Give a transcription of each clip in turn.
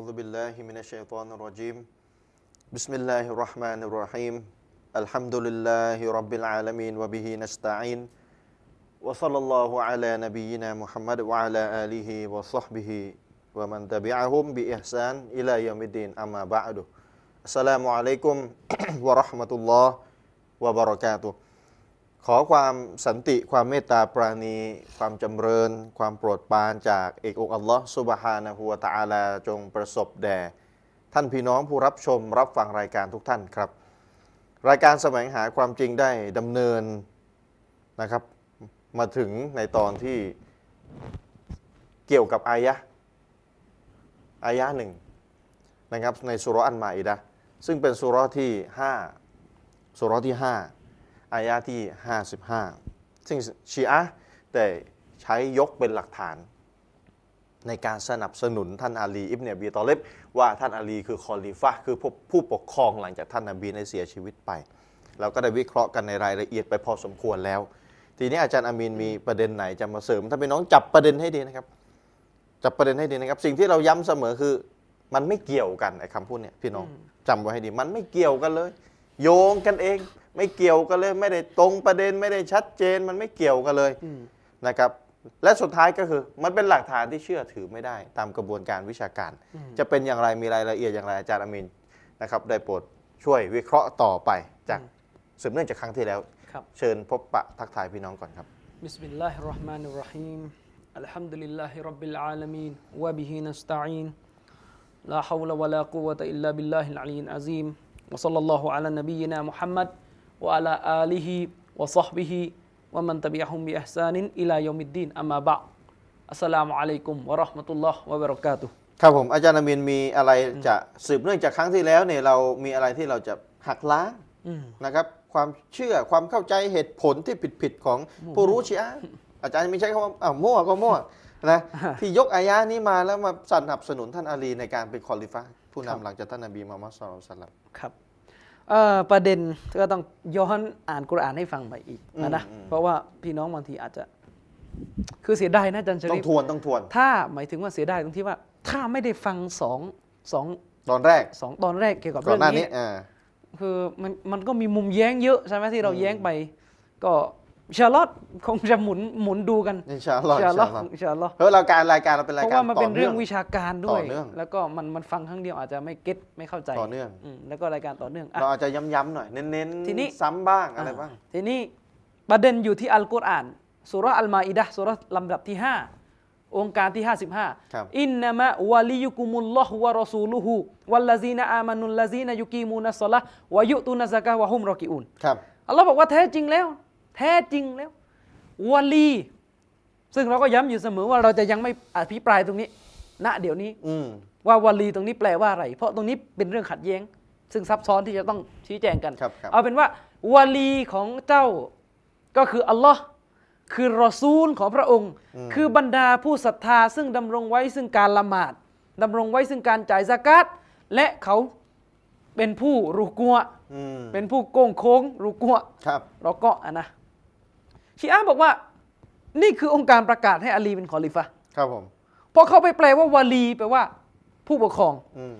أعوذ بالله من الشيطان الرجيم. بسم الله الرحمن الرحيم. الحمد لله رب العالمين وبه نستعين. وصلى الله على نبينا محمد وعلى آله وصحبه ومن تبعهم بإحسان إلى يوم الدين. أما بعد السلام عليكم ورحمة الله وبركاته. ขอความสันติความเมตตาปราณี ความจำเริญ ความโปรดปรานจากเอกองค์อัลลอฮ์ซุบฮานะฮูวะตะอาลาจงประสบแด่ท่านพี่น้องผู้รับชมรับฟังรายการทุกท่านครับ รายการแสวงหาความจริงได้ดำเนินนะครับ มาถึงในตอนที่เกี่ยวกับอายะอายะหนึ่งนะครับในสุรอันมาอิดะซึ่งเป็นสุรที่ 5 สุรที่ 5 อายะห์ที่ 55 ซึ่งชีอะห์ได้ใช้ยกเป็นหลักฐาน ในการสนับสนุนท่านอาลีอิบเนยบีตอเลบว่าท่านอาลีคือคอลิฟะห์คือผู้ผู้ปกครองหลังจากท่านนบีได้เสียชีวิตไปเราก็ได้วิเคราะห์กันในรายละเอียดไปพอสมควรแล้ว ทีนี้อาจารย์อามีนมีประเด็นไหนจะมาเสริม ถ้าเป็นน้องจับประเด็นให้ดีนะครับ จับประเด็นให้ดีนะครับ สิ่งที่เราย้ำเสมอคือ มันไม่เกี่ยวกันไอ้คำพูดเนี่ยพี่น้องจำไว้ให้ดี มันไม่เกี่ยวกันเลย โยงกันเอง ไม่เกี่ยวกันเลยไม่ได้ตรงประเด็นไม่ได้ชัดเจนมันไม่เกี่ยวกันเลยนะครับและสุดท้ายก็คือมันเป็นหลักฐานที่เชื่อถือไม่ได้ ตามกระบวนการวิชาการ จะเป็นอย่างไรมีรายละเอียดอย่างไรอาจารย์อามินนะครับได้โปรดช่วยวิเคราะห์ต่อไปจากสืบเนื่องจากครั้งที่แล้วครับเชิญพบปะทักทายพี่น้องก่อนครับ วะลาอาลิฮิวะซอฮบิฮิวะมันตะบิยะฮุมบิอัฮซานินอิลายอมิดดีนอัมมาบะอัสสลามุอะลักุมวะราะห์มะตุลลอฮ์วะบะเราะกาตุฮ์ครับผมอาจารย์อามินมีอะไรจะสืบเนื่องจากครั้งที่แล้วเนี่ยเรามีอะไรที่เราจะหักล้างนะครับ ความเชื่อความเข้าใจเหตุผลที่ผิดๆของผู้รู้ชีอะอาจารย์มีใช้คำว่าอ้าวมั่วก็มั่วนะที่ยกอายะนี้มาแล้วมาสนับสนุนท่านอาลีในการเป็นคอลิฟ้าผู้นำหลังจากท่านนบีมุฮัมมัดสุลต่านครับ เอ่อประเด็นก็ต้องย้อนอ่านกุรอานให้ฟังใหม่อีกนะนะอืมอืม เพราะว่าพี่น้องบางทีอาจจะ คือเสียดายนะอาจันชต้อริงฟทวนต้องทวน ถ้าหมายถึงว่าเสียดายตรงที่ว่า ถ้าไม่ได้ฟังสองสองตอนแรกสองตอนแรกเกี่ยวกับก่อเรื่นองหน้านี้นี้ อ่า คือมันมันก็มีมุมแย้งเยอะใช่ไหมที่เราแย้งไป ก็ อินชาลอดคงจะหมุนหมุนดูกันอินชาอัลลอฮ์อิอินนชาชาลออัดลลอฮ์อินชาลอดเพราะเราการรายการเราเป็นเพรายราะการว่ามันเป็นต่เรื่องงวิชาการด้วยต่อเนื่องแล้วก็มันมันฟังครั้งเดียวอาจจะไม่เก็ตไม่เข้าใจต่อเนื่อง มแล้วก็รายการต่อเนื่องอะ เราอาจจะย้ำๆหน่อยเน้นทีนี้ ๆซ้ำบ้างอะไรบ้าง ทีนี้ประเด็นอยู่ที่อัลกุรอานสุราะห์อัลมาอิดะห์สุราะห์ลำดับที่ 5 องค์การที่ ครับ 55 อินนามะวะลิยุกุมุลลอฮุวะรอซูลุฮูวัลลซีนอามานุลลซีนยุกีมูนัสซอละห์วะยุตุนัซซะกะฮ์วะฮุมรอกิอูนครับ อัลลอฮ์บอกว่าแท้จริงแล้ว แท้จริงแล้ววะลี ซึ่งเราก็ย้ำอยู่เสมอว่าเราจะยังไม่อภิปรายตรงนี้ ณเดี๋ยวนี้อืมว่าวลีตรงนี้แปลว่าอะไร เพราะตรงนี้เป็นเรื่องขัดแย้ง ซึ่งซับซ้อนที่จะต้องชี้แจงกัน ครับครับ เอาเป็นว่าวลีของเจ้าก็คืออัลลอฮ์คือรอซูลของพระองค์ คือบรรดาผู้ศรัทธา ซึ่งดำรงไว้ซึ่งการละหมาดดำรงไว้ซึ่งการจ่ายสกาตและเขาเป็นผู้รุกัว อืมเป็นผู้โกงโค้งรุกัว ครับ เราก็อะนะ ชีอะห์บอกว่า นี่คือองค์การประกาศให้อาลีเป็นคอลิฟะห์ครับผมเพราะเขาไปแปลว่าวาลีแปลว่า ผู้ปกครอง อืม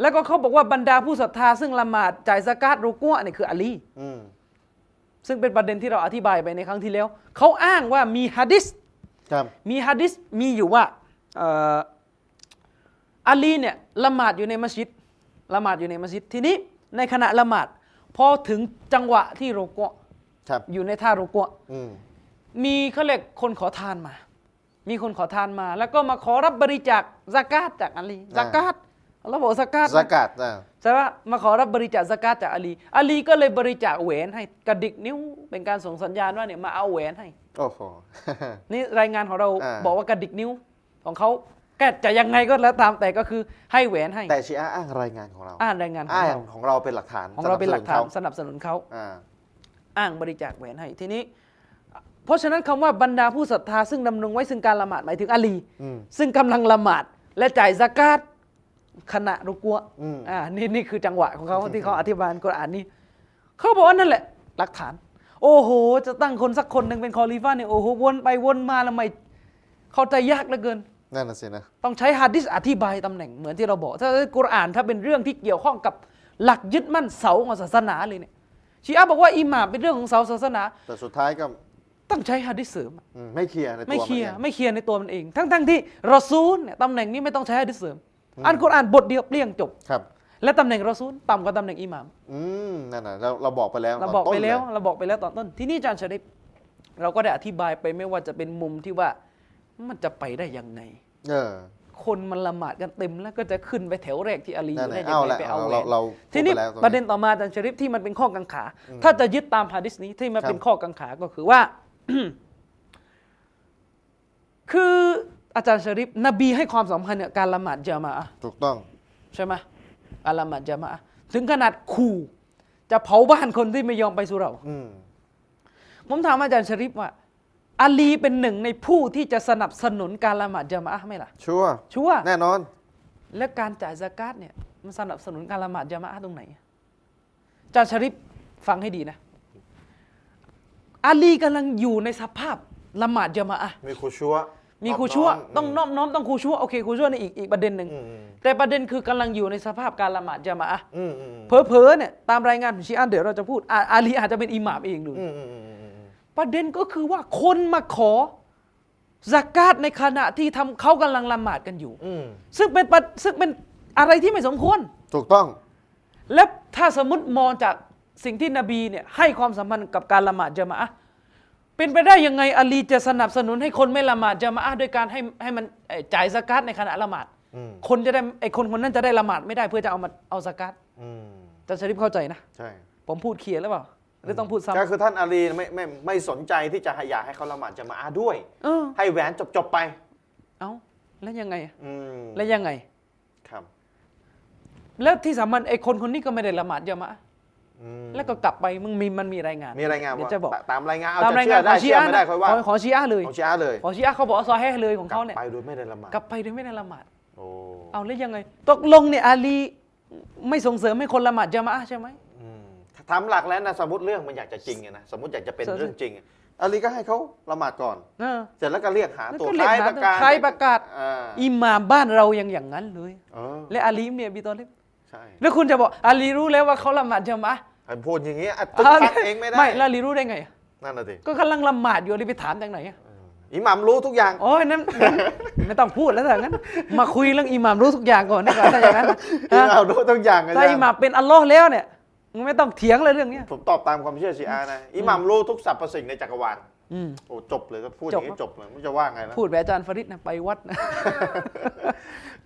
แล้วก็เขาบอกว่าบรรดาผู้ศรัทธาซึ่งละหมาดจ่ายสกาตรุกัวเนี่ยคืออาลี อืมซึ่งเป็นประเด็นที่เราอธิบายไปในครั้งที่แล้ว เขาอ้างว่ามีฮะดิษครับมีฮะดิษมีอยู่ว่าเอ่ออาลีเนี่ยละหมาดอยู่ในมัสยิดละหมาดอยู่ในมัสยิดทีนี้ในขณะละหมาดพอถึงจังหวะที่รุกัว ครับอยู่ในท่ารุกัวอืมมีเขาเรียกคนขอทานมา มีคนขอทานมา แล้วก็มาขอรับบริจาคสกาตจากอาลีสกาตเราบอกสกาตสกัดอ่าใช่ปะมาขอรับบริจาคสกาตจากอาลีอาลีก็เลยบริจาคแหวนให้กระดิกนิ้วเป็นการส่งสัญญาณว่าเนี่ยมาเอาแหวนให้ โอ้โห นี่รายงานของเราอ่า บอกว่ากระดิกนิ้วของเขาแกจะยังไงก็แล้วตามแต่ก็คือให้แหวนให้แต่ชีอะห์อ้างรายงานของเรา อ่านรายงานของอ้างเราของเราเป็นหลักฐานของเราเป็นหลักฐานสนับสสนับสนุนเขา อ่า อ้างบริจาคแหวนให้ทีนี้ เพราะฉะนั้นคำว่าบรรดาผู้ศรัทธาซึ่งดำรงไว้ซึ่งการละหมาดหมายถึงอาลีอืมซึ่งกำลังละหมาดและจ่ายสกาตขณะรุกัวอืมอ่านี่นี่คือจังหวะของเขาที่เขาอธิบายกุรอานนี้เขาบอกว่านั่นแหละ หลักฐาน โอ้โห จะตั้งคนสักคนหนึ่งเป็นคอลิฟ้าเนี่ยโอ้โหวนไปวนมาแล้วไม่เข้าใจยากเหลือเกินนั่นน่ะสินะต้องใช้ฮะดิษอธิบายตำแหน่งเหมือนที่เราบอก ถ้ากุรอานถ้าเป็นเรื่องที่เกี่ยวข้องกับหลักยึดมั่นเสาของศาสนาเลยเนี่ย ชีอะห์บอกว่าอิหม่ามเป็นเรื่องของเสาศาสนา แต่สุดท้ายก็ต้องใช้ฮะดิษเสริมอืมไม่เคลียร์ในตัวไม่เคลียร์มันอง ไม่เคลียร์ในตัวมันเอง ทั้งทั้งที่รอซูลเนี่ยตำแหน่งนี้ไม่ต้องใช้ฮะดิษเสริมอันกุรอานบทเดียวเปลี่ยงจบ ครับ และตำแหน่งรอซูลต่ำกว่าตำแหน่งอิหม่าม อืมนั่นน่ะเราเราบอกไปแล้วเราบอกตนไปต้นแล้วเยเราบอกไปแล้วตอนต้น ที่นี่อาจารย์ชริปเราก็ได้อธิบายไปไม่ว่าจะเป็นมุมที่ว่ามันจะไปได้ยังไง เออ คนมันละหมาดกันเต็มแล้วก็จะขึ้นไปแถวแรกที่อาลีอนั่นยู่แหได้ละยังเอาไงละไปเอาเราแหวนเราทีนี้พูดไปแล้วตรงประเด็นต่อมาอาจารย์ชริปที่มันเป็นข้อกังขา ถ้าจะยึดตามฮะดิษนี้ที่มันเป็นข้อกังขาก็คือว่า คืออาจารย์ชริปนบีให้ความสำคัญกับการละหมาดจามาอะห์ถูกต้อง ใช่ไหมการละหมาดจามาอะห์ถึงขนาดขู่จะเผาบ้านคนที่ไม่ยอมไปสุเหราอืมผมถามอาจารย์ชริปว่า อาลีเป็นหนึ่งในผู้ที่จะสนับสนุนการละหมาดจามาอะห์ไหมล่ะ ชัวร์ชัวร์แน่นอน และการจ่ายสกาดเนี่ยมันสนับสนุนการละหมาดจามาอะห์ตรงไหนอาจารย์ชริปฟังให้ดีนะ อาลีกำลังอยู่ในสภาพละหมาดจามาอะห์มีครูชัวร์มีครูชั่วมต้องน้อมน้อมต้องครูชั่วโอเคครูชั่วนี่อีกอีกประเด็นหนึ่งอืมอืมแต่ประเด็นคือกำลังอยู่ในสภาพการละหมาดจามาอะห์อืมอืมอืมเผลอๆเนี่ยตามรายงานของชีอะห์เดี๋ยวเราจะพูดอาอาลีอาจจะเป็นอิหม่ามเองดู ประเด็นก็คือว่าคนมาขอสกาดในขณะที่ทำเขากำลังละหมาดกันอยู่ อืมซึ่งเป็นประซึ่งเป็นอะไรที่ไม่สมควร ถูกต้อง และถ้าสมมติมองจากสิ่งที่นบีเนี่ยให้ความสำคัญกับการละหมาดจามะอะห์เป็นไปได้ยังไงอาลีจะสนับสนุนให้คนไม่ละหมาดจามะอะห์ด้วยการให้ให้มันเอ่อจ่ายสกาดในขณะละหมาด อืมคนจะได้ไอ้คนคนนั้นจะได้ละหมาดไม่ได้เพื่อจะเอามาเอาสกาดอืม แต่ชริฟเข้าใจนะ ใช่ ผมพูดเคลียร์หรือเปล่า หรือต้องพูดซ้ำก็คือท่านอาลีไม่ไม่ไม่สนใจที่จะให้อยากให้เขาละหมาดจะมาอาห์ด้วยเออให้แหวนจบจบๆไป เอาแล้วยังไงอะอืมแล้วยังไงครับ แล้วที่สำคัญไอ้คนคนนี้ก็ไม่ได้ละหมาดจามะอะห์อืมแล้วก็กลับไปมึงมีมันมีรายงาน มีรายงานเดี๋ยว่าวจะบอกตามรายงานเอาตามจะรายเชื่งาอนได้ของชีเชื่ออะห์ไม่ได้นะค่อยว่าของของชีอะห์เลยของชีอะห์เลยของชีอะห์เขาบอกว่าซอแฮห์เลยของเขาเนี่ยกลับไปโดยไม่ได้ละหมาดกลับไปโดยไม่ได้ละหมาดโอ้เอาแล้วยังไง ตกลงเนี่ยอาลีไม่ส่งเสริมให้คนละหมาดจามะอะห์ใช่ไหม อืมทำหลักแล้วนะสมมติเรื่องมันอยากจะจริงอะนะสมมติอยากจะเป็นใช่เรื่องจริงอะอาลีก็ให้เขาละหมาดก่อนเออเสร็จแล้วก็เรียกหาแล้วตัวก็เรียกใครหาประกาศใครประกาศอ่าอิหม่ามบ้านเรายังอย่างนั้นเลยเออและอาลีเนี่ยบีตอลิบใช่แล้วคุณจะบอกอาลีรู้แล้วว่าเขาละหมาดจามะอะห์ไอ้พูดอย่างเงี้ยอะตึกฟังเองไม่ได้ไม่แล้วอาลีรู้ได้ไงนั่นน่ะสิก็กำลังละหมาดอยู่อาลีไปถามจากไหนอะอิหมัมรู้ทุกอย่างโอ้ยนั้นนั้นไม่ต้องพูดแล้วแต่งั้น มาคุยเรื่องอิหม่ามรู้ทุกอย่างก่อนดีกว่าถ้าอย่างนั้นนะอิหฮะมัมรู้ทุกอย่างอาถ้าจารอิย์หม่ามเป็นอัลลอฮ์แล้วเนี่ยมึง ไม่ต้องเถียงเลยเรื่องเนี้ยผมตอบตามความเชื่อชีอะห์นะอิหมัมรู้ทุกสรรพสิ่งในจักรวาลอืม โอ้จบเลยถ้าพูดอย่างนี้จบจบเลยไม่รู้จะว่าไงแล้ว พูดแบบอาจารย์ฟริดนะไปวัดนะ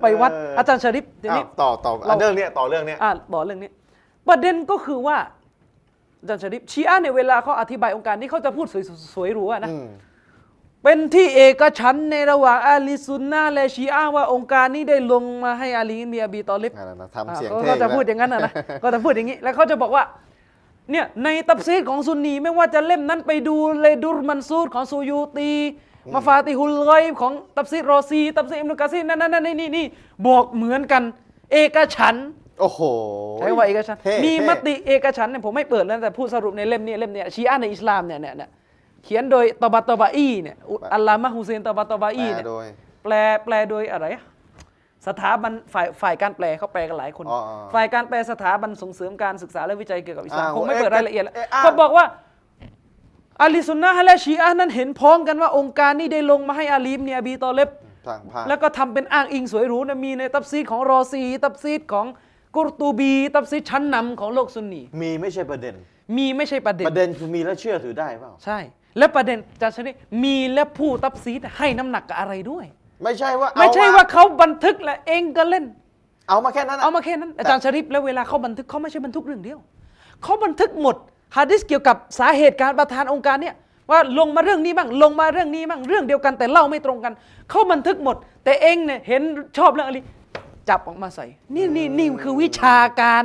ไปวัดเอออ อาจารย์ชริปเดี๋ยวนี้อ้าวต่อต่อเรา เรื่องเนี้ยต่อเรื่องเนี้ย อ่าบอกเรื่องนี้ ประเด็นก็คือว่าอาจารย์ชริปชีอะห์เนี่ยเวลาเขาอธิบายองค์การนี้เขาจะพูดสวยสวยหรูอะนะอืม เป็นที่เอกฉันท์ในระหว่างอาลีซุนนะห์และชีอะห์ว่าองค์การนี้ได้ลงมาให้อาลีเมียบีตอลิบนั่นนะทำเสียงอ่าเท่เขาจะแล้วพูดอย่างนั้นนะนะก็จะพูดอย่างนี้ แล้วเขาจะบอกว่าเนี่ยในตับซีดของซุนนีไม่ว่าจะเล่มนั้นไปดูเลยดุรมันซูดของซูยูตีมาฟาติฮุลไกบของตับซีดรอซี ตับซีดอิมนุกะซีรนั่นนั่นนั่นนี่นี่นี่บอกเหมือนกัน เอกฉันท์โอ้โหใช้ว่าเอกฉันท์เท่มีเท่มติเอกฉันท์เนี่ยผมไม่เปิดแล้วแต่พูดสรุปในเล่มนี้เล่มเนี้ยชีอะห์ในอิสลามเนี่ยเนี่ย เนี่ยเขียนโดยตอบาตอบาอีเนี่ยอุอัลลามะฮ์ฮุเซนตอบาตอบาอีแปลเนี่ยโดยแปลแปลโดยอะไรอะสถาบันฝ่ายฝ่ายการแปลเขาแปลกันหลายคนอ๋ออ๋อฝ่ายการแปลสถาบันส่งเสริมการศึกษาและวิจัยเกี่ยวกับอิสลามอ้าวคงไม่เอ๊ะเปิดรายละเอียดแล้วเอ๊ะอ้าวก็บอกว่าอาลีซุนนะฮ์และชีอะห์นั้นเห็นพ้องกันว่าองค์การนี้ได้ลงมาให้อาลีมเนี่ยอบีตอเลบสั่งผ่านแล้วก็ทำเป็นอ้างอิงสวยหรูนะมีในตับซีดของรอซีตับซีดของกุรตูบีตับซีดชั้นนำของโลกซุนนีมีไม่ใช่ประเด็น มีไม่ใช่ประเด็นประเด็นคือมีแล้วเชื่อถือได้เปล่าใช่ และประเด็นจารย์ชนิดมีและผู้ตับซีดให้น้ำหนักกับอะไรด้วย ไม่ใช่ว่าเอไม่ใช่ว่าเขาบันทึกและเองก็เล่น เอามาแค่นั้นอะเอามาแค่นั้นอาจารย์ชริปแล้วเวลาเขาบันทึกเขาไม่ใช่บันทึกเรื่องเดียวเขาบันทึกหมดฮะดิษเกี่ยวกับสาเหตุการประธานองค์การเนี่ยว่าลงมาเรื่องนี้บ้างลงมาเรื่องนี้บ้างเรื่องเดียวกันแต่เล่าไม่ตรงกันเขาบันทึกหมด แต่เองเนี่ยเห็นชอบเรื่องอะไรจับออกมาใส่ นี่นี่นี่คือวิชาการ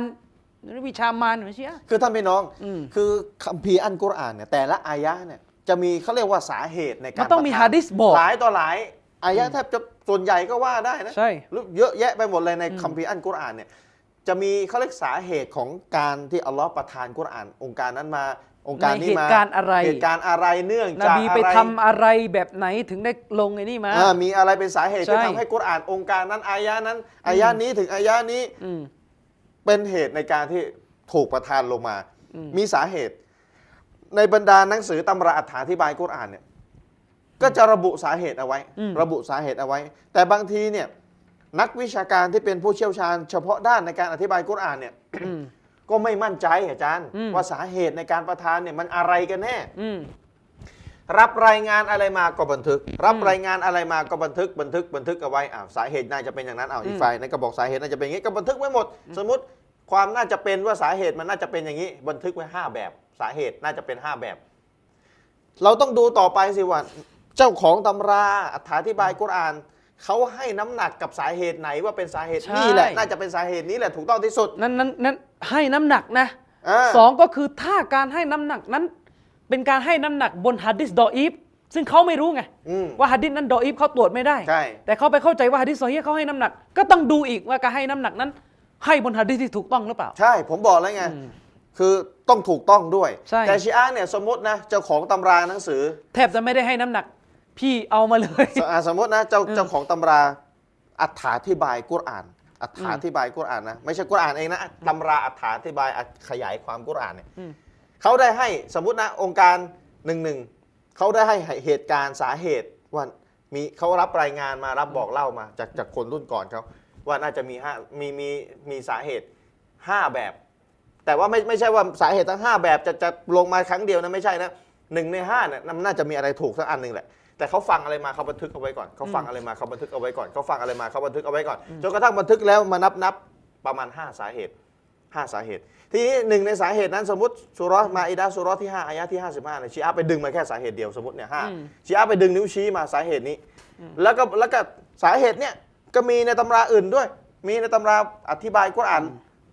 วิชามารเหรอเชียคือท่านพี่น้องอืมคือคัมภีร์อันกุรอานเนี่ยแต่ละอายะห์เนี่ย จะมีเขาเรียกว่าสาเหตุในการมันต้องมีประทาหะดีษบอกหลายต่อหลายอายะห์แทบจะส่วนใหญ่ก็ว่าได้นะใช่หรือเยอะแยะไปหมดเลยในคัมภีร์อันกุรอานเนี่ยจะมีเขาเรียกสาเหตุของการที่อัลลอฮ์ประทานกุรอาน องค์การนั้นมา องค์การนี้ในมาเหตุการณ์อะไรเหตุการณ์อะไรเนื่องนจากบีอะไปไรทำอะไรแบบไหนถึงได้ลงไอ้นี่มาอ่ามีอะไรเป็นสาเหตุที่ใช่ทำให้กุรอานองค์การนั้นอายะนั้นอายะนี้ถึงอายะนี้อืมเป็นเหตุในการที่ถูกประทานลงมาอืมมีสาเหตุ ในบรรดาหนังสือตำราอธิบายกุรอานเนี่ยก็จะระบุสาเหตุเอาไว้ ระบุสาเหตุเอาไว้ แต่บางทีเนี่ยนักวิชาการที่เป็นผู้เชี่ยวชาญ เฉพาะด้านในการอธิบายกุรอานเนี่ยอืมก็ไม่มั่นใจอาจารย์อืมว่าสาเหตุในการประทานเนี่ยมันอะไรกันแน่อืมรับรายงานอะไรมาก็บันทึก รับอืมรายงานอะไรมาก็บันทึกบันทึกบันทึกเอาไว้อ้าวสาเหตุน่าจะเป็นอย่างนั้นอ้าวอีอืกมฝ่ายนั้นก็บอกสาเหตุน่าจะเป็นอย่างนี้ก็บันทึกไว้หมด สมมติความน่าจะเป็นว่าสาเหตุมันน่าจะเป็นอย่างนี้ บันทึกไว้ห้าแบบ สาเหตุน่าจะเป็นห้าแบบ เราต้องดูต่อไปสิว่า เจ้าของตำราอธิบายกุรอานเขาให้น้ำหนักกับสาเหตุไหนว่าเป็นสาเหตุใช่ นี่แหละน่าจะเป็นสาเหตุนี้แหละถูกต้องที่สุด นั้นนั้นนั้นให้น้ำหนักนะาสองก็คือถ้าการให้น้ำหนักนั้น เป็นการให้น้ำหนักบนฮัดดิสดออีฟซึ่งเขาไม่รู้ไง อืม ว่าฮัดดิสนั้นดออีฟเขาตรวจไม่ได้ ใช่ แต่เขาไปเข้าใจว่าฮัดดิสซอฮีห์เขาให้น้ำหนัก ก็ต้องดูอีกว่าการให้น้ำหนักนั้น ให้บนฮัดดิสที่ถูกต้องหรือเปล่า ใช่ ผมบอกแล้วไงอืม คือต้องถูกต้องด้วย ใช่ แต่ชีอะห์เนี่ยสมมตินะเจ้าของตำราหนังสือแทบจะไม่ได้ให้น้ำหนัก พี่เอามาเลย สอ่าสมมตินะเจ้าเจ้าของตำราอัถาธิบายกุรอานอัถาธิบายกุรอานนะไม่ใช่กุรอานเองนะตำราอัถาธิบายอขยายความกุรอานเนี่ยอืม เขาได้ให้สมมตินะองค์การหนึ่งหนึ่งเขาได้ให้เหตุการณ์สาเหตุว่ามีเขารับรายงานมารับบอกเล่ามาจากจากคนรุ่นก่อนเขาว่าน่าจะมีห้ามีมีมีสาเหตุห้าแบบ แต่ว่าไม่ไม่ใช่ว่าสาเหตุทั้ง 5 แบบจะจะลงมาครั้งเดียวนะไม่ใช่นะหนึ่งในห้าเนี่ยมันน่าจะมีอะไรถูกสักอันหนึ่งแหละแต่เขาฟังอะไรมาเขาบันทึกเอาไว้ก่อนเขาฟังอะไรมาเขาบันทึกเอาไว้ก่อนเขาฟังอะไรมาเขาบันทึกเอาไว้ก่อนจนกระทั่งบันทึกแล้วมานับนับประมาณ 5 สาเหตุ 5 สาเหตุ ทีนี้หนึ่งในสาเหตุนั้นสมมติสุเรอมาอิดาสุเรอที่5อายะที่ 55เนี่ยชีอะห์ไปดึงมาแค่สาเหตุเดียวสมมติเนี่ยห้าอืมชีอะห์ไปดึงนิ้วชี้มาสาเหตุนี้ แล้วก็แล้วก็สาเหตุเนี่ยก็มีในตำราอื่นด้วย มีในตำราอธิบายกุรอาน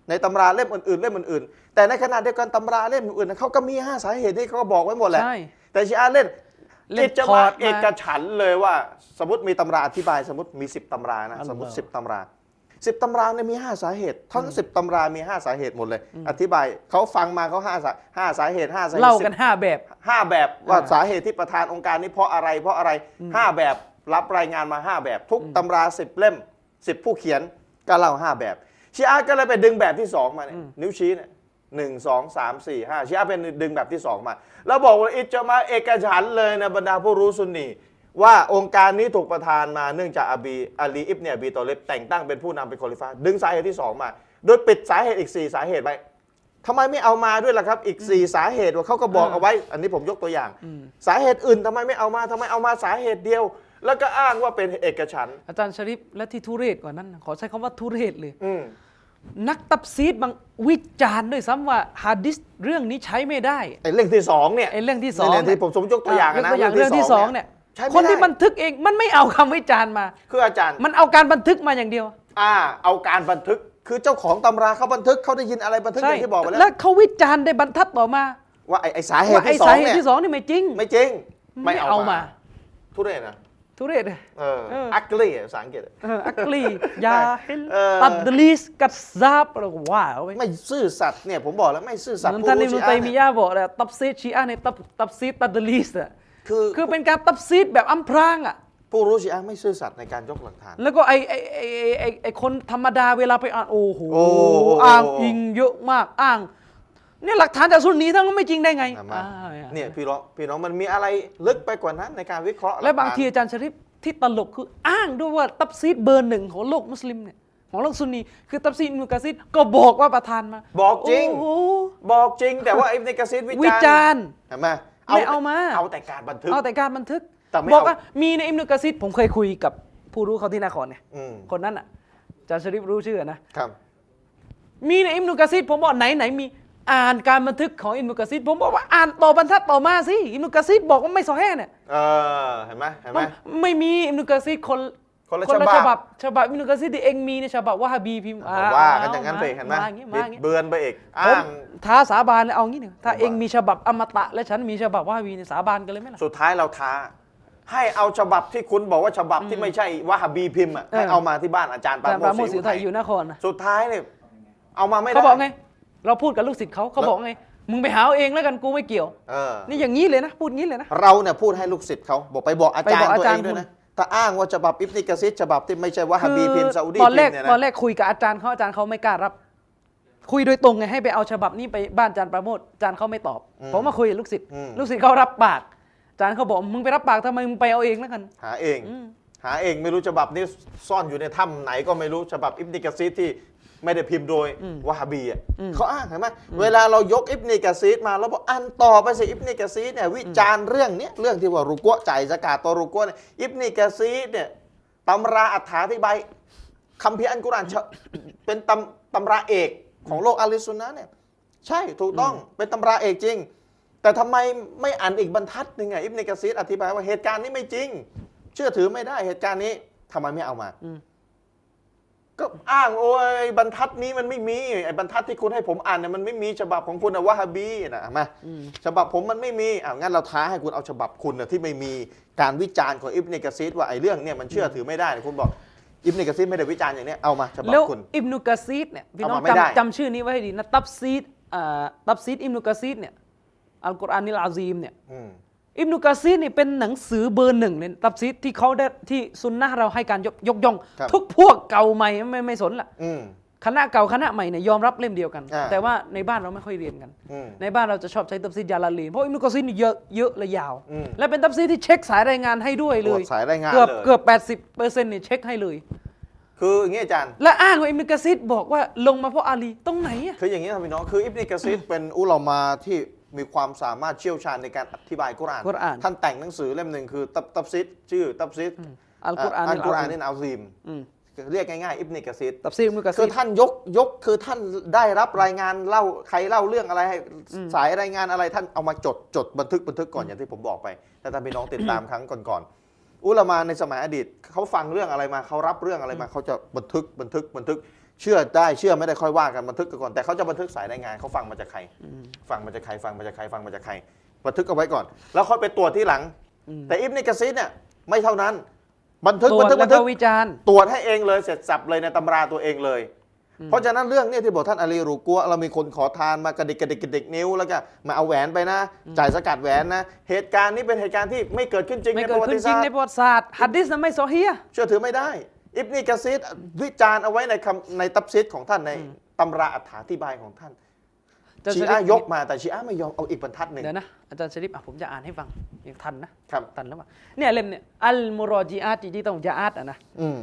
ในตำราเล่มอื่นๆเล่มอื่นๆแต่ในขณะเดียวกันตำราเล่มอื่นๆเขาก็มีห้าสาเหตุที่เขาก็บอกไว้หมดแหละใช่ แต่ชีอะห์เล่นเล่นกิจถอมาดมา เอกฉันท์เลยว่า สมมติมีตำราอธิบายสมมติมี10ตำรานะอัลลอฮ์สมมติ10ตำราสิบตำราเนี่ยมีห้าสาเหตุ ทั้งสิบตำรามีห้าสาเหตุหมดเลย อธิบายเขาฟังมาเขาห้าสาห้าสาเหตุห้าสาเหตุ เล่าสิบกันห้าแบบ ห้าแบบว่าอ่าสาเหตุที่ประธานองค์การนี้เพราะอะไรเพราะอะไรห้าแบบรับรายงานมาห้าแบบ ทุกตำราสิบเล่มสิบผู้เขียนก็เล่าห้าแบบ ชีอะห์ก็เลยไปดึงแบบที่สองมาเนี่ยนิ้วชี้เนี่ยหนึ่งสองสามสี่ห้าชีอะห์เป็นดึงแบบที่สองมา แล้วบอกว่าอิจมาเอกฉันท์เลยนะบรรดาผู้รู้ซุนนีว่าองค์การนี้ถูกประทานมาเนื่องจากอบีอาลีอิบเนียบีตอเลบแต่งตั้งเป็นผู้นำเป็นคอลิฟ้าดึงสาเหตุที่สองมา โดยปิดสาเหตุอีกสี่สาเหตุไว้ทำไมไม่เอามาด้วยล่ะครับ อีก4สาเหตุว่าเขาก็บอกอ่าเอาไว้ อันนี้ผมยกตัวอย่าง สาเหตุอื่นทำไมไม่เอามาทำไมเอามาสาเหตุเดียว แล้วก็อ้างว่าเป็นเอกฉันท์อาจารย์ชริปและที่ทุเรศกว่านั้นนะขอใช้คำว่าทุเรศเลยอืม นักตับซีดบางวิจารณ์ด้วยซ้ำว่าฮะดิษเรื่องนี้ใช้ไม่ได้ไอ้เรื่องที่สองเนี่ยไอ้เรื่องที่สองเนี่ยที่ผมสมมติยกตัวอย่างยกนะตัวอย่างเรื่องที่สองเนี่ยใช้ไม่คนที่ได้บันทึกเองมันไม่เอาคำวิจารณ์มา คืออาจารย์ มันเอาการบันทึกมาอย่างเดียว อ่า เอาการบันทึกคือเจ้าของตำราเขาบันทึกเขาได้ยินอะไรบันทึกอย่างที่บอกไปแล้วแล้วเขาวิจารณ์ได้บรรทัดต่อมา ว่าไอ้ไอ้สาเหตุว่าไอ้ที่สอสางเหตุเนี่ยที่สองนี่ไม่จริง ไม่จริง ไม่ไม่เอาเอามามา ทุเรศนะ ทุเรศเลยเออเอออักลีภาษาอังกฤษเอออักลียาฮิลเออตัดลีสกัดซาบเราก็ว่าเอาไว้ไม่ซื่อสัตย์เนี่ยผมบอกแล้วไม่ซื่อสัตย์เหมือนผู้ท่านอิรู้บนุชีตัอะยห์มีเนี่ยยะห์บอกเลยตับซีดชีอะห์เนี่ยตับตับซีดตัดลีสอะคือคือเป็นการตับซีดแบบอำพรางอะผู้รู้ชีอะห์ไม่ซื่อสัตย์ในการยกหลักฐาน แล้วก็ไอไอไอไอ้ไอไอคนธรรมดาเวลาไปอ่านโอ้โหโอ้โหอ้างอิงเยอะมากอ้าง เนี่ยหลักฐานจากสุนนี้ทั้งนั้นไม่จริงได้ไงนะมาอ่าเนี่ยพี่น้องพี่น้องมันมีอะไรลึกไปกว่านั้นในการวิเคราะห์และบางหลักฐนทีอาจารย์ชริปที่ตลกคืออ้างด้วยว่าตับซีดเบอร์หนึ่งของโลกมุสลิมเนี่ยของโลกซุนนีคือตับซีดอิบนุกะซีดก็บอกว่าประทานมา บอกจริงโอ้โหบอกจริง แต่ว่าอิบเนกะซีดวิวิจารณ์เห็นไหมไม่เอามาเอาแต่การบันทึกเอาแต่การบันทึกแต่ไม่บอกเอาว่ามีในอิบนุกะซีดผมเคยคุยกับผู้รู้เขาที่นครเนี่ยอืมคนนั้นอะอาจารย์ชริปรู้ชื่อนะครับมีในอิมนุกะซีดผมบอกไหนไหนมี อ่านการบันทึกของอิมนุกะซีดผมบอกว่าอ่านต่อบรรทัดต่อมาสิอิมนุกะซีดบอกว่าไม่ซอแห่เนี่ยเออเห็นไหมเห็นไหมไม่มีอิมนุกะซีดคนคนละคนละฉฉบับับบฉบับอิมนุกะซีดที่เองมีในฉบับว่าฮาบีพิมพ์ผมว่ากันอย่างนั้นไปเห็นไหมมาอย่างงี้มาอย่างงี้บิดเบือนไปอีกผอ้ามงท้าสาบานเลยเอางี้เนี่ยถ้าผมว่าเองมีฉบับอมตะ และฉันมีฉบับว่าฮาบีเนี่ยสาบานกันเลยไหมล่ะสุดท้ายเราท้าให้เอาฉบับที่คุณบอกว่าฉบับที่ไม่ใช่วะฮาบีพิมพ์อะเออให้เอามาที่บ้านอาจารย์ปราแต่ปราโมโมททสิศรีวอุไททัยยอยู่นครนะสุดท้ายเนี่ยเอามาไม่ได้เขาบอกไง เราพูดกับลูกศิษย์เขาเขาบอกไงมึงไปหาเอาเองแล้วกันกูไม่เกี่ยว เออนี่อย่างนี้เลยนะ พูดงี้เลยนะ เราเนี่ยพูดให้ลูกศิษย์เขาบอกไปบอกอาจารไปบอกย์อาตัวจารเอย์งด้วยคุณนะถ้าอ้างว่าฉบับอิบนิกะซิดฉบับที่ไม่ใช่วะฮาบีพิมพ์ซาอุดีตอนแรกพิมพ์เนี่ยตอนนะแรกคุยกับอาจารย์เขาอาจารย์เขาไม่กล้ารับ คุยโดยตรงไงให้ไปเอาฉบับนี้ไปบ้านอาจารย์ประโมทอาจารย์เขาไม่ตอบผมมาคุยกับลูกศิษย์ลูกศิษย์เขารับปากอาจารย์เขาบอกมึงไปรับปากทำไมมึงไปเอาเองแล้วกัน หาเอง หาเองไม่รู้ฉบับนี้ซ่อนอยู่ในถ้ำไหนก็ไม่รู้ฉบับอิบนิกะซีดที่ ไม่ได้พิมพ์โดยวะฮาบีอะเขาอ้างเห็นไหมเวลาเรายกอิบนิกะซีดมาเราบอกอ่านต่อไปสิอิบนิกะซีดเนี่ยวิจารณ์เรื่องเนี้ยเรื่องที่ว่ารุกัวจ่ายสกาตอรุกัวเนี่ยอิบนิกะซีดเนี่ยตำราอัฏฐาธิบายคัมภีร์อันกุรอานเชอะเป็นตำตำราเอกของโลกอาลิสุนนะห์เนี่ยใช่ถูกต้องเป็นตำราเอกจริง แต่ทำไมไม่อ่านอีกบรรทัดหนึ่งอะอิบนิกะซีดอธิบายว่าเหตุการณ์นี้ไม่จริง เชื่อถือไม่ได้เหตุการณ์นี้ทำไมไม่เอามาอืม ก็อ้างโอ้ยบรรทัดนี้มันไม่มีไอ้บรรทัดที่คุณให้ผมอ่านเนี่ยมันไม่มีฉบับของคุณอะวะฮาบีนะมาฉบับผมมันไม่มีอ่างั้นเราท้าให้คุณเอาฉบับคุณน่ะที่ไม่มีการวิจารณ์ของอิบเนกะซีดว่าไอ้เรื่องเนี่ยมันเชื่อถือไม่ได้คุณบอกอิบเนกะซีดไม่ได้วิจารณ์อย่างเนี้ยเอามาฉบับแล้วคุณอิบนุกะซีดเนี่ยพี่น้องเอามาไม่ได้จำจำชื่อนี้ไว้ให้ดีนะตับซีดอ่าตับซีดอิบนุกะซีดเนี่ยอัลกุรอานิลอาซีมเนี่ย อืมอิบนุกะซีดนี่เป็นหนังสือเบอร์หนึ่งในตับซีดที่เขาได้ที่ซุนนะห์เราให้การยกยกย่อง ครับ ทุกพวกเก่าใหม่ไม่ไม่สนละอืม คณะเก่าคณะใหม่เนี่ยยอมรับเล่มเดียวกัน อ่า แต่ว่าในบ้านเราไม่ค่อยเรียนกัน อืม ในบ้านเราจะชอบใช้ตับซีดยาลาลีนเพราะอิบนุกะซีดนี่เยอะเยอะและยาว อืม และเป็นตับซีดที่เช็คสายรายงานให้ด้วยเลยตรวจสายรายงานเกือบเลยเกือบแปดสิบเปอร์เซ็นต์เนี่ยเช็คให้เลย คืออย่างนี้อาจารย์ และอ้างว่าอิบนุกะซีดบอกว่าลงมาเพราะอาลีตรงไหนอะ คืออย่างนี้ครับพี่น้องคืออิบนิกะซีดเป็นอุลามาที่ มีความสามารถเชี่ยวชาญในการอธิบายกุรอานกุรอานท่านแต่งหนังสือเล่มหนึ่งคือตับตับซิดชื่อตับซิดอัลกุรอานอัลกุรอานอัลนี่อัลซีมอืมเรียกง่ายๆอิบนิกะซีดตับซีดอิบนุกะคืซีอดท่านยกยกคือท่านได้รับรายงานเล่าใครเล่าเรื่องอะไรให้สายรายงานอะไรท่านเอามาจดจดบันทึกบันทึกก่อนอย่างที่ผมบอกไปถ้าท่านพี่น้องติดตามครั้งก่อนๆอุลามาในสมัยอดีตเขาฟังเรื่องอะไรมาเขารับเรื่องอะไรมาเขาจะบันทึกบันทึกบันทึก เชื่อได้เชื่อไม่ได้ค่อยว่ากันบันทึกกันก่อนแต่เขาจะบันทึกสายรายงานเขาฟังมาจากใครฟังมาจากใครฟังมาจากใครฟังมาจากใคร บันทึกเอาไว้ก่อน แล้วค่อยไปตรวจที่หลัง แต่อิบนิกะซีดเนี่ยไม่เท่านั้น บันทึกตรวบัจนทึกแล้บัวนทึก็กวิจารณ์ตรวจให้เองเลยเสร็จสับเลยในตำราตัวเองเลย เพราะฉะนั้นเรื่องเนี้ที่บอกท่านอาลีรูกัวเรามีคนขอทานมากระดิกกระดิกกระดิกนิ้วแล้วก็มาเอาแหวนไปนะ จ่ายสกัดแหวนนะ เหตุการณ์นี้เป็นเหตุการณ์ที่ไม่เกิดขึ้นจริงไม่ในปเกิดระวัขึ้ตินจริศางสตในร์ประวัติศาสตร์ฮัดดิสนั้นไม่ซอฮียห์เชื่อถือไม่ได้ อิบนิกะซีดวิจารณ์เอาไว้ในคำในตับซิดของท่านในตำราอธิบายของท่านจะชีจะอะห์ยกมาแต่ชีอะห์ไม่ยอมเอาอีกบรรทัดหนึ่งเดี๋ยวนะอาจารย์ชริปอะผมจะอ่านให้ฟังยังทันนะครับทันแล้วป่ะเนี่ยเล่มเนี่ยอัลมุรอจีอาตที่ต้องจาอาตอะนะอืม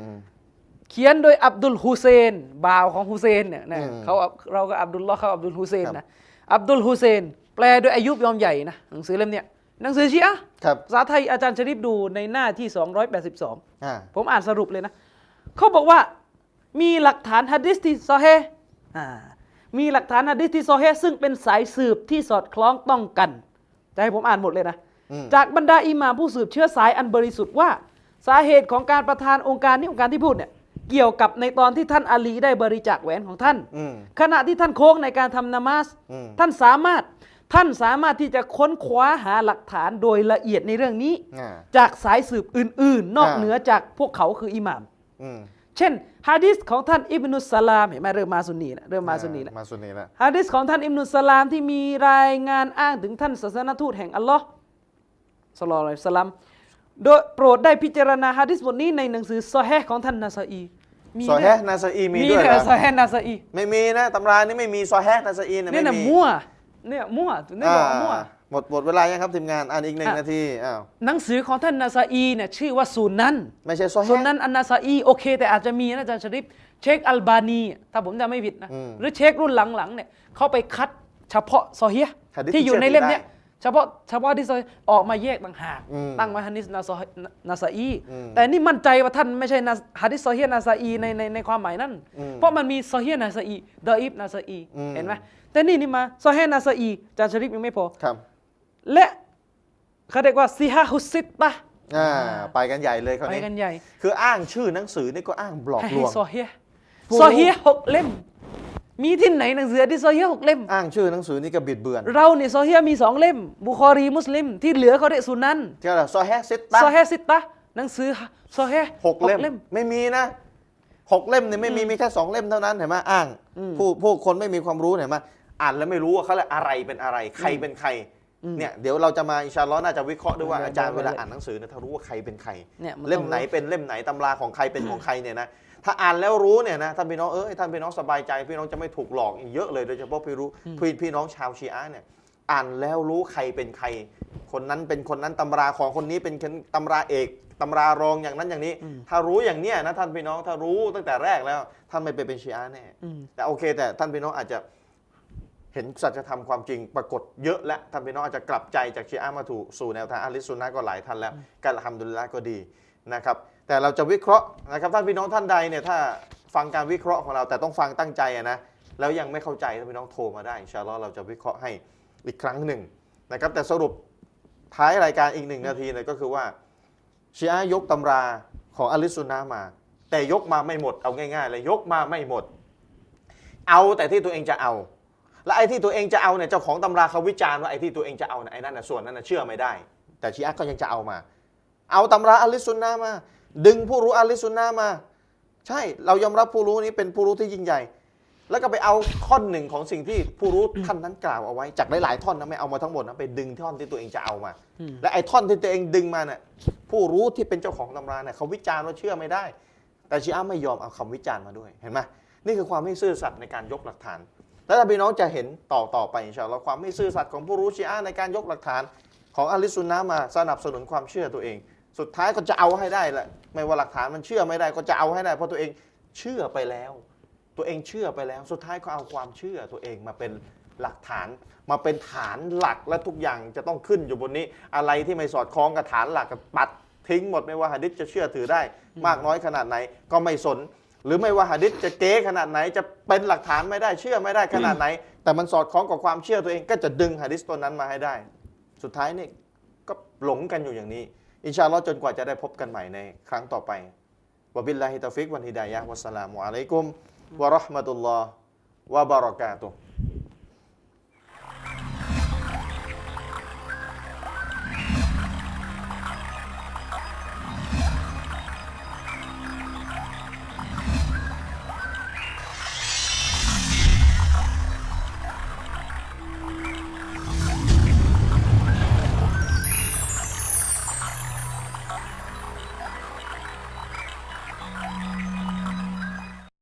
เขียนโดยอับดุลฮุเซนบ่าวของฮุเซนเนี่ยนะอืมเขาเราก็อับดุลลอฮ์เขาอับดุลฮุเซนครับนะอับดุลฮุเซน แปลโดยอายุบยอมใหญ่นะหนังสือเล่มเนี่ยหนังสือชีอะห์ครับภาษาไทยอาจารย์ชริปดูในหน้าที่ 282อ่าผมอ่านสรุปเลยนะ เขาบอกว่ามีหลักฐานฮะดิษที่ซอเฮห์อ่ามีหลักฐานฮะดิษที่ซอเฮห์ซึ่งเป็นสายสืบที่สอดคล้องต้องกัน จะให้ผมอ่านหมดเลยนะอืมจากบรรดาอิหม่ามผู้สืบเชื้อสายอันบริสุทธิ์ว่า สาเหตุของการประทานองค์การนี้องค์การที่พูดเนี่ยเกี่ยวกับในตอนที่ท่านอาลีได้บริจาคแหวนของท่านอืมขณะที่ท่านโค้งในการทำนามาสอืมท่านสามารถท่านสามารถที่จะค้นคว้าหาหลักฐานโดยละเอียดในเรื่องนี้อ่าจากสายสืบอื่น ๆ นอกอ่าเหนือจากพวกเขาคืออิหม่ามอืม เช่นฮะดิษของท่านอิบนุสสลามเห็นไหมเริ่มมาสุนนีแล้วเริ่มมาสุนนีแล้วมาสุนีแล้วฮะดิษของท่านอิบนุสสลามที่มีรายงานอ้างถึงท่านศาสนทูตแห่งอัลลอฮ์สลลัลลอฮุอะลัยฮิวะสัลลัมโดยโปรดได้พิจารณาฮะดิษบทนี้ในหนังสือซอแฮห์ของท่านนาซาอีมีซอแฮด้วยห์นาซาอีมีมีด้วยเหรแต่อซอแฮห์นาซาอีไม่มีนะตำรานี่ไม่มีซอแฮห์นาซาอีนะเนี่ยไม่นะมีมั่วเนี่ยมั่วนี่บอกว่ามั่วอ่า หมดหมดเวลายังครับทีมงานอ่านอีกหนึ่งอะนาทีอ้าวหนังสือของท่านนาซาอีเนี่ยชื่อว่าซูนันไม่ใช่ซอแฮส่วนห์นั้นอันนาซาอีโอเค แต่อาจจะมีนะอาจารย์ชริปเชคอัลบานีถ้าผมจำไม่ผิดนะอืมหรือเชครุ่นหลังๆเนี่ยเขาไปคัดเฉพาะซอเฮียห์หะดีษที่อยู่ในที่เล่มเนี้ยเชื่อถือได้เฉพาะเฉพาะที่ซอฮีห์ออกมาแยกต่างหากอืมตั้งไว้ฮันนิสนาซอฮีนาซาอีอืมแต่นี่มั่นใจว่าท่านไม่ใช่นาฮัดดิสซอเฮียนาซาอีในในในความหมายนั้นอืมเพราะมันมีซอเฮียนาซาอีดออิฟนาซาอีอืมเห็นไหมแต่นี่นี่มาซอเฮียนาซาอีอาจารย์ชริปยังไม่พอครับ และเขาเรียกว่าซิฮาฮุสซิตตะห์อ่าไปกันใหญ่เลยคราวไปนี้กันใหญ่คืออ้างชื่อหนังสือนี่ก็อ้างบล็อกให้ลให้วง ซอเฮียผู้รู้ ซอเฮียหกเล่ม มีที่ไหนหนังสือที่ซอเฮียหกเล่ม อ้างชื่อหนังสือนี่ก็บิดเบือนเราเนี่ยซอเฮียมีสองเล่ม บุคอรีมุสลิม ที่เหลือเขาเรียกสุนันที่อะไรซอแฮห์ซิตตะซอเฮซิตตะห์หนังสือซอเฮหกเล่ม ไม่มีนะหกเล่มเนี่ยไม่มีมีแค่สองเล่มเท่านั้นเห็นไหมอ้างผู้ผู้คนไม่มีความรู้เห็นไหมอ่านแล้วไม่รู้ว่าเขาเรียกอะไรเป็นอะไร ใครเป็นใคร เนี่ยเดี๋ยวเราจะมาอินชาอัลลอฮ์น่าจะวิเคราะห์ด้วยว่าได้อาจารย์ได้เวลาได้อ่านหนังสือเนี่ยถ้ารู้ว่าใครเป็นใครเนี่ยมันเล่มต้องไหนเป็นเล่มไหนตำราของใครเป็นของใครเนี่ยนะถ้าอ่านแล้วรู้เนี่ยนะท่านพี่น้องเอ้ยท่านพี่น้องสบายใจ พี่น้องจะไม่ถูกหลอกอีกเยอะเลยโดยเฉพาะพี่รู้พี่พี่น้องชาวชีอะห์เนี่ยอ่านแล้วรู้ใครเป็นใคร คนนั้นเป็นคนนั้นตำราของคนนี้เป็นตำราเอกตำรารองอย่างนั้นอย่างนี้ ถ้ารู้อย่างเนี้ยนะท่านพี่น้องถ้ารู้ตั้งแต่แรกแล้วท่านไม่ไปเป็นชีอะห์แน่อืมแต่โอเค แต่ท่านพี่น้องอาจจะ เห็นสัจธรรมความจริงปรากฏเยอะและท่านพี่น้องอาจจะกลับใจจากชีอะมาถูกสู่แนวทางอะลิสุนนะก็หลายท่านแล้วก็อัลฮัมดุลละก็ดีนะครับ แต่เราจะวิเคราะห์นะครับท่านพี่น้องท่านใดเนี่ยถ้าฟังการวิเคราะห์ของเราแต่ต้องฟังตั้งใจนะแล้วยังไม่เข้าใจท่านพี่น้องโทรมาได้อินชาอัลลอฮ์เราจะวิเคราะห์ให้อีกครั้งหนึ่งนะครับ แต่สรุปท้ายรายการอีกหนึ่งนาทีเนี่ยก็คือว่าชีอะยกตำราของอะลิสุนนะมา แต่ยกมาไม่หมดเอาง่ายๆเลยยกมาไม่หมด เอาแต่ที่ตัวเองจะเอา และไอ้ที่ตัวเองจะเอาเนี่ยเจ้าของตำราเขาวิจารณ์ว่าไอ้ที่ตัวเองจะเอาเนี่ยไอ้นั่นนะส่วนนั้นนะเชื่อไม่ได้ แต่ชีอะห์ก็ยังจะเอามา เอาตำราอัลลิสซุนนะห์มา ดึงผู้รู้อัลลิสซุนนะห์มา ใช่เรายอมรับผู้รู้นี้เป็นผู้รู้ที่ยิ่งใหญ่ แล้วก็ไปเอาท่อนหนึ่งของสิ่งที่ผู้รู้ท่านนั้นกล่าวเอาไว้จากหลายๆท่อนนะไม่เอามาทั้งหมดนะไปดึงท่อนที่ตัวเองจะเอามาอืมและไอ้ท่อนที่ตัวเองดึงมาเนี่ยผู้รู้ที่เป็นเจ้าของตำราเนี่ยเขาวิจารณ์ว่าเชื่อไม่ได้ แต่ชีอะห์ไม่ยอมเอาคำวิจารณ์มาด้วยเห็นไหมนี่คือความไม่ซื่อสัตย์ในการยกหลักฐาน แล้วพี่น้องจะเห็นต่อต่อไปอินชาอัลลอฮ์ความไม่ซื่อสัตย์ของผู้รู้ชีอะในการยกหลักฐานของอะลิสุนนะมาสนับสนุนความเชื่อตัวเอง สุดท้ายก็จะเอาให้ได้แหละไม่ว่าหลักฐานมันเชื่อไม่ได้ก็จะเอาให้ได้ เพราะตัวเองเชื่อไปแล้ว ตัวเองเชื่อไปแล้ว สุดท้ายก็เอาความเชื่อตัวเองมาเป็นหลักฐานมาเป็นฐานหลักและทุกอย่างจะต้องขึ้นอยู่บนนี้ อะไรที่ไม่สอดคล้องกับฐานหลักก็ปัดทิ้งหมดไม่ว่าหะดิษจะเชื่อถือได้ มากน้อยขนาดไหนก็ไม่สน หรือไม่ว่าหะดิษจะเก๊ขนาดไหนจะเป็นหลักฐานไม่ได้เชื่อไม่ได้ขนาดไหน แต่มันสอดคล้องกับความเชื่อตัวเองก็จะดึงหะดิษตัวนั้นมาให้ได้ สุดท้ายนี่ก็หลงกันอยู่อย่างนี้ อินชาอัลลอฮ์จนกว่าจะได้พบกันใหม่ในครั้งต่อไปวะบิลลาฮิตาฟิกวันฮิดายะฮ์วัสสลามุอะลัยกุมวะเราะห์มะตุลลอฮ์วะบารอกาตุฮ์